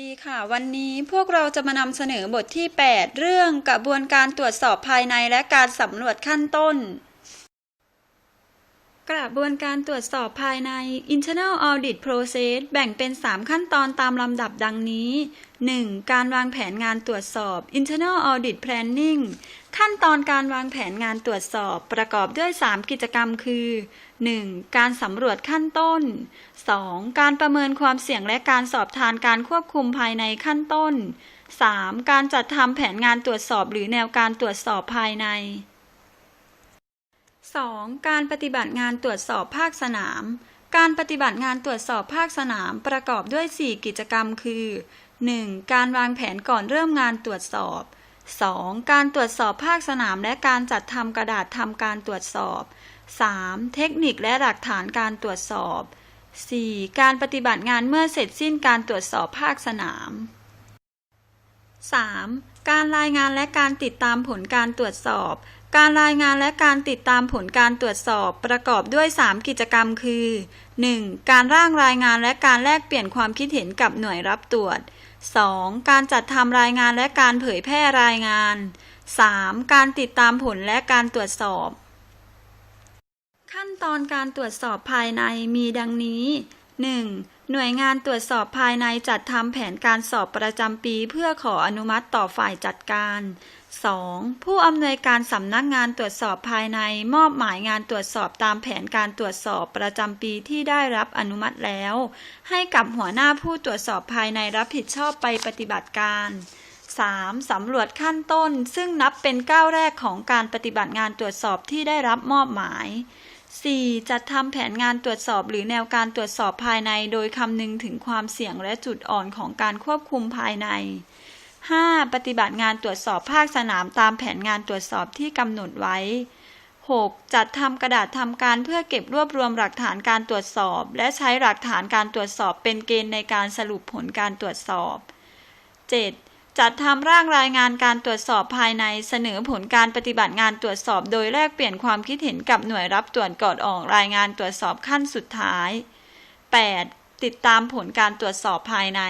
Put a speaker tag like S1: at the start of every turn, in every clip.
S1: ดีค่ะ วันนี้พวกเราจะมานำเสนอบทที่ 8 เรื่องกระบวนการตรวจสอบภายในและการสำรวจขั้นต้น กระบวนการตรวจสอบภายใน internal audit process แบ่งเป็น 3 ขั้นตอนตามลำดับดังนี้ 1. การวางแผนงานตรวจสอบ internal audit planning ขั้นตอนการวางแผนงานตรวจสอบประกอบด้วย 3 กิจกรรมคือ 1. การสำรวจขั้นต้น 2. การประเมินความเสี่ยงและการสอบทานการควบคุมภายในขั้นต้น 3. การจัดทำแผนงานตรวจสอบหรือแนวการตรวจสอบภายใน 2. การปฏิบัติงานตรวจสอบภาคสนาม การปฏิบัติงานตรวจสอบภาคสนามประกอบด้วย 4 กิจกรรมคือ 1. การวางแผนก่อนเริ่มงานตรวจสอบ 2. การตรวจสอบภาคสนามและการจัดทำกระดาษทำการตรวจสอบ 3. เทคนิคและหลักฐานการตรวจสอบ 4. การปฏิบัติงานเมื่อเสร็จสิ้นการตรวจสอบภาคสนาม 3. การรายงานและการติดตามผลการตรวจสอบ การรายงานและการติดตามผลการตรวจสอบประกอบด้วย 3 กิจกรรมคือ 1. การร่างรายงานและการแลกเปลี่ยนความคิดเห็นกับหน่วยรับตรวจ 2. การจัดทำรายงานและการเผยแพร่รายงาน 3. การติดตามผลและการตรวจสอบ ขั้นตอนการตรวจสอบภายในมีดังนี้ 1. หน่วยงานตรวจสอบภายในจัดทำแผนการสอบประจำปี เพื่อขออนุมัติต่อฝ่ายจัดการ 2. ผู้อำนวยการสำนักงานตรวจสอบภายในมอบหมายงานตรวจสอบตามแผนการตรวจสอบประจำปีที่ได้รับอนุมัติแล้ว ให้กับหัวหน้าผู้ตรวจสอบภายในรับผิดชอบไปปฏิบัติการ 3. สำรวจขั้นต้น ซึ่งนับเป็นก้าวแรกของการปฏิบัติงานตรวจสอบที่ได้รับมอบหมาย 4. จัดทำแผนงานตรวจสอบหรือแนวการตรวจสอบภายใน โดยคำนึงถึงความเสี่ยงและจุดอ่อนของการควบคุมภายใน 5. ปฏิบัติงานตรวจสอบภาคสนามตามแผนงานตรวจสอบที่กำหนดไว้ 6. จัดทำกระดาษทำการเพื่อเก็บรวบรวมหลักฐานการตรวจสอบ และใช้หลักฐานการตรวจสอบเป็นเกณฑ์ในการสรุปผลการตรวจสอบ 7. จัดทำร่างรายงานการตรวจสอบภายในเสนอผลการปฏิบัติงานตรวจสอบ โดยแลกเปลี่ยนความคิดเห็นกับหน่วยรับตรวจก่อนออกรายงานตรวจสอบขั้นสุดท้าย 8. ติดตามผลการตรวจสอบภายใน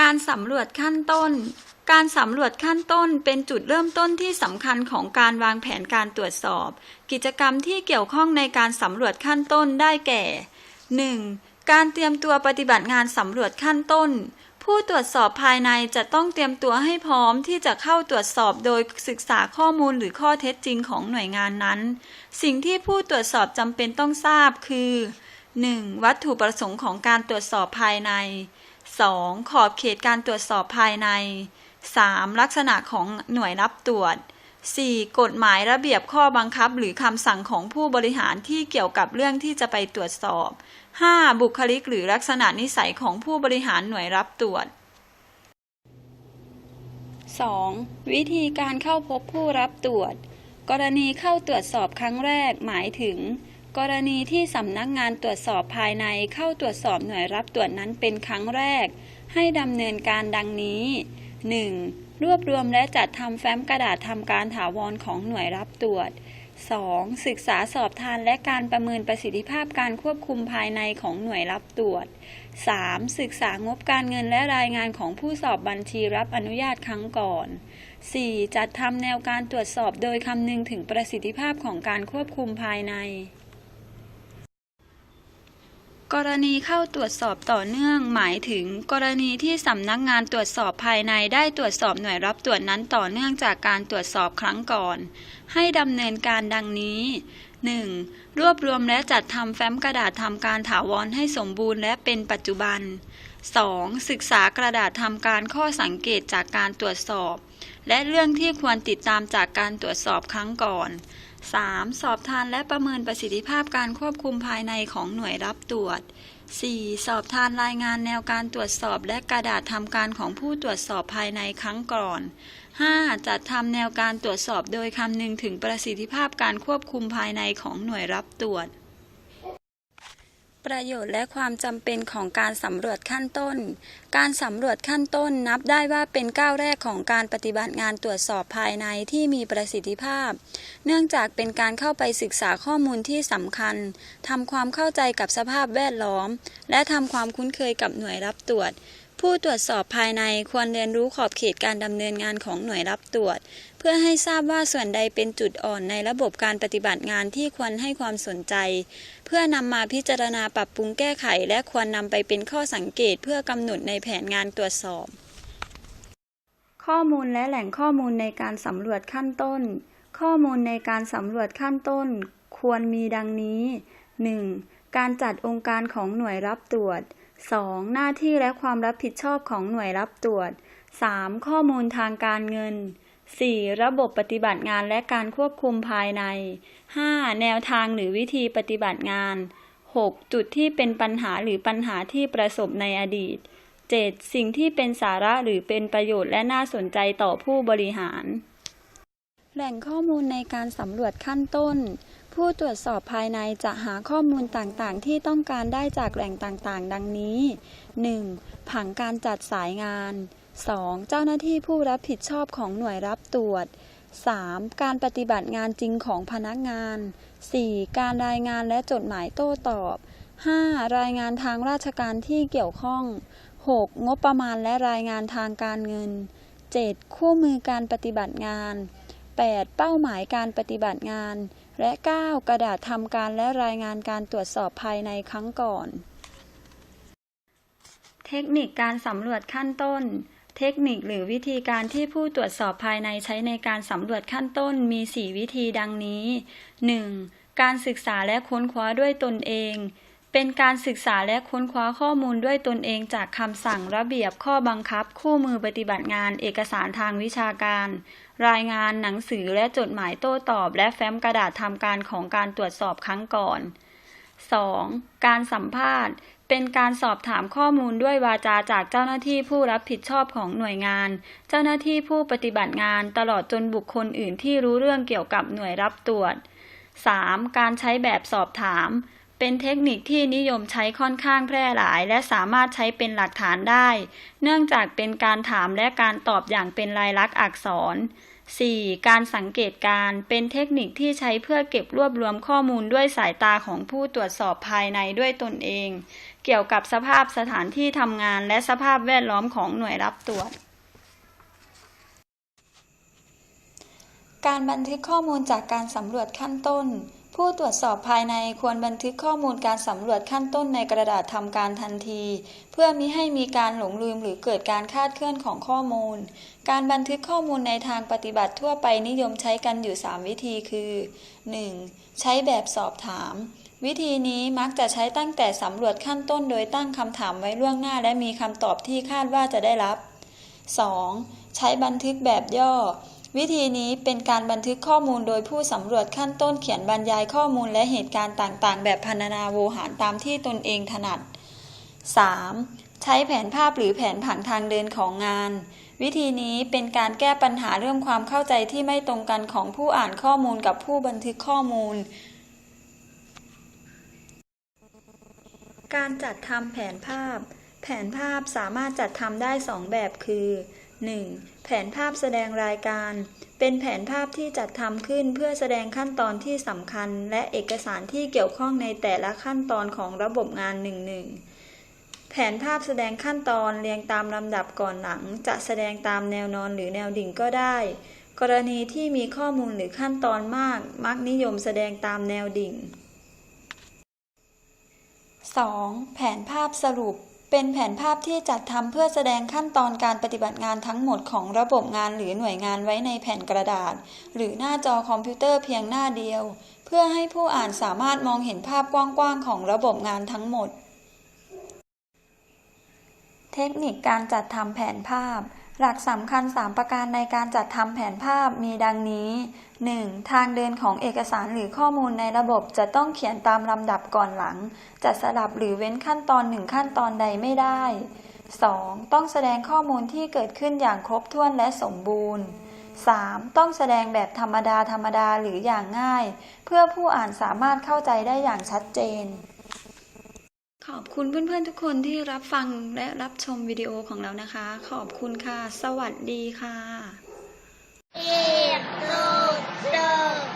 S1: การสำรวจขั้นต้น การสำรวจขั้นต้นเป็นจุดเริ่มต้นที่สำคัญของการวางแผนการตรวจสอบ กิจกรรมที่เกี่ยวข้องในการสำรวจขั้นต้นได้แก่ 1. การเตรียมตัวปฏิบัติงานสำรวจขั้นต้น ผู้ตรวจสอบภายในจะต้องเตรียมตัวให้พร้อมที่จะเข้าตรวจสอบโดยศึกษาข้อมูลหรือข้อเท็จจริงของหน่วยงานนั้น สิ่งที่ผู้ตรวจสอบจำเป็นต้องทราบคือ 1. วัตถุประสงค์ของการตรวจสอบภายใน 2. ขอบเขตการตรวจสอบภายใน 3. ลักษณะของหน่วยรับตรวจ 4. กฎหมายระเบียบข้อบังคับหรือคำสั่งของผู้บริหารที่เกี่ยวกับเรื่องที่จะไปตรวจสอบ 5. บุคลิกหรือลักษณะนิสัยของผู้บริหารหน่วยรับตรวจ 2. วิธีการเข้าพบผู้รับตรวจ กรณีเข้าตรวจสอบครั้งแรกหมายถึง กรณีที่สำนักงานตรวจสอบภายในเข้าตรวจสอบหน่วยรับตรวจนั้นเป็นครั้งแรก ให้ดำเนินการดังนี้ 1. รวบรวมและจัดทำแฟ้มกระดาษทำการถาวรของหน่วยรับตรวจ 2. ศึกษาสอบทานและการประเมินประสิทธิภาพการควบคุมภายในของหน่วยรับตรวจ 3. ศึกษางบการเงินและรายงานของผู้สอบบัญชีรับอนุญาตครั้งก่อน 4. จัดทำแนวการตรวจสอบโดยคำนึงถึงประสิทธิภาพของการควบคุมภายใน รณีเข้าตรวจสอบต่อเนื่อง หมายถึง กรณีที่สำนักงานตรวจสอบภายในได้ตรวจสอบหน่วยรับตรวจนั้นต่อเนื่องจากการตรวจสอบครั้งก่อน ให้ดำเนินการดังนี้ 1. รวบรวมและจัดทำแฟ้มกระดาษทำการถาวรให้สมบูรณ์และเป็นปัจจุบัน 2. ศึกษากระดาษทำการข้อสังเกตจากการตรวจสอบ และเรื่องที่ควรติดตามจากการตรวจสอบครั้งก่อน 3. สอบทานและประเมินประสิทธิภาพการควบคุมภายในของหน่วยรับตรวจ 4. สอบทานรายงานแนวการตรวจสอบและกระดาษทำการของผู้ตรวจสอบภายในครั้งก่อน 5. จัดทำแนวการตรวจสอบโดยคำนึงถึงประสิทธิภาพการควบคุมภายในของหน่วยรับตรวจ ประโยชน์และความจำเป็นของการสำรวจขั้นต้น การสำรวจขั้นต้นนับได้ว่าเป็นก้าวแรกของการปฏิบัติงานตรวจสอบภายในที่มีประสิทธิภาพ เนื่องจากเป็นการเข้าไปศึกษาข้อมูลที่สำคัญทำความเข้าใจกับสภาพแวดล้อม และทำความคุ้นเคยกับหน่วยรับตรวจผู้ตรวจสอบภายในควรเรียนรู้ขอบเขตการดำเนินงานของหน่วยรับตรวจ พื่อให้ทราบว่าส่วนใดเป็นจุดอ่อนในระบบการปฏิบัติงานที่ควรให้ความสนใจ เพื่อนำมาพิจารณาปรับปรุงแก้ไข และควรนำไปเป็นข้อสังเกตเพื่อกำหนดในแผนงานตรวจสอบ ข้อมูลและแหล่งข้อมูลในการสำรวจขั้นต้น ข้อมูลในการสำรวจขั้นต้น ควรมีดังนี้ 1. การจัดองค์การของหน่วยรับตรวจ 2. หน้าที่และความรับผิดชอบของหน่วยรับตรวจ 3. ข้อมูลทางการเงิน 4. ระบบปฏิบัติงานและการควบคุมภายใน 5. แนวทางหรือวิธีปฏิบัติงาน 6. จุดที่เป็นปัญหาหรือปัญหาที่ประสบในอดีต 7. สิ่งที่เป็นสาระหรือเป็นประโยชน์และน่าสนใจต่อผู้บริหาร แหล่งข้อมูลในการสำรวจขั้นต้น ผู้ตรวจสอบภายในจะหาข้อมูลต่างๆ ที่ต้องการได้จากแหล่งต่างๆ ดังนี้ 1. ผังการจัดสายงาน 2. เจ้าหน้าที่ผู้รับผิดชอบของหน่วยรับตรวจ 3. การปฏิบัติงานจริงของพนักงาน 4. การรายงานและจดหมายโต้ตอบ 5. รายงานทางราชการที่เกี่ยวข้อง 6. งบประมาณและรายงานทางการเงิน 7. คู่มือการปฏิบัติงาน 8. เป้าหมายการปฏิบัติงาน และ 9. กระดาษทำการและรายงานการตรวจสอบภายในครั้งก่อน เทคนิคการสำรวจขั้นต้น เทคนิคหรือวิธีการที่ผู้ตรวจสอบภายในใช้ในการสำรวจขั้นต้นมี 4 วิธีดังนี้ 1. การศึกษาและค้นคว้าด้วยตนเอง เป็นการศึกษาและค้นคว้าข้อมูลด้วยตนเองจากคำสั่งระเบียบข้อบังคับ คู่มือปฏิบัติงาน เอกสารทางวิชาการ รายงานหนังสือและจดหมายโต้ตอบ และแฟ้มกระดาษทำการของการตรวจสอบครั้งก่อน 2. การสัมภาษณ์ เป็นการสอบถามข้อมูลด้วยวาจาจากเจ้าหน้าที่ผู้รับผิดชอบของหน่วยงาน เจ้าหน้าที่ผู้ปฏิบัติงานตลอดจนบุคคลอื่นที่รู้เรื่องเกี่ยวกับหน่วยรับตรวจ 3. การใช้แบบสอบถาม เป็นเทคนิคที่นิยมใช้ค่อนข้างแพร่หลาย และสามารถใช้เป็นหลักฐานได้ เนื่องจากเป็นการถามและการตอบอย่างเป็นลายลักษณ์อักษร 4. การสังเกตการเป็นเทคนิคที่ใช้เพื่อเก็บรวบรวมข้อมูลด้วยสายตาของผู้ตรวจสอบภายในด้วยตนเอง เกี่ยวกับสภาพสถานที่ทำงานและสภาพแวดล้อมของหน่วยรับตรวจ การบันทึกข้อมูลจากการสำรวจขั้นต้น ผู้ตรวจสอบภายในควรบันทึกข้อมูลการสำรวจขั้นต้นในกระดาษทำการทันที เพื่อมิให้มีการหลงลืมหรือเกิดการคาดเคลื่อนของข้อมูล การบันทึกข้อมูลในทางปฏิบัติทั่วไปนิยมใช้กันอยู่ 3 วิธีคือ 1. ใช้แบบสอบถาม วิธีนี้มักจะใช้ตั้งแต่สำรวจขั้นต้นโดยตั้งคำถามไว้ล่วงหน้าและมีคำตอบที่คาดว่าจะได้รับ 2. ใช้บันทึกแบบย่อ วิธีนี้เป็นการบันทึกข้อมูลโดยผู้สำรวจขั้นต้นเขียนบรรยายข้อมูลและเหตุการณ์ต่างๆ แบบพรรณนาโวหารตามที่ตนเองถนัด 3. ใช้แผนภาพหรือแผนผังทางเดินของงาน วิธีนี้เป็นการแก้ปัญหาเรื่องความเข้าใจที่ไม่ตรงกันของผู้อ่านข้อมูลกับผู้บันทึกข้อมูล การจัดทำแผนภาพ แผนภาพสามารถจัดทำได้2แบบคือ 1. แผนภาพแสดงรายการ เป็นแผนภาพที่จัดทำขึ้นเพื่อแสดงขั้นตอนที่สำคัญ และเอกสารที่เกี่ยวข้องในแต่ละขั้นตอนของระบบงานหนึ่งๆแผนภาพแสดงขั้นตอนเรียงตามลำดับก่อนหลัง จะแสดงตามแนวนอนหรือแนวดิ่งก็ได้ กรณีที่มีข้อมูลหรือขั้นตอนมาก มักนิยมแสดงตามแนวดิ่ง 2. แผนภาพสรุป เป็นแผนภาพที่จัดทำเพื่อแสดงขั้นตอนการปฏิบัติงานทั้งหมดของระบบงานหรือหน่วยงานไว้ในแผ่นกระดาษ หรือหน้าจอคอมพิวเตอร์เพียงหน้าเดียว เพื่อให้ผู้อ่านสามารถมองเห็นภาพกว้างๆของระบบงานทั้งหมด เทคนิคการจัดทำแผนภาพ หลักสำคัญ 3 ประการในการจัดทำแผนภาพมีดังนี้ 1. ทางเดินของเอกสารหรือข้อมูลในระบบจะต้องเขียนตามลำดับก่อนหลังจะสลับหรือเว้นขั้นตอนหนึ่งขั้นตอนใดไม่ได้ 2. ต้องแสดงข้อมูลที่เกิดขึ้นอย่างครบถ้วนและสมบูรณ์ 3. ต้องแสดงแบบธรรมดาธรรมดาหรืออย่างง่าย เพื่อผู้อ่านสามารถเข้าใจได้อย่างชัดเจน ขอบคุณเพื่อนๆทุกคนที่รับฟังและรับชมวิดีโอของเรานะคะ ขอบคุณค่ะ สวัสดีค่ะ
S2: อีกลูกเดิม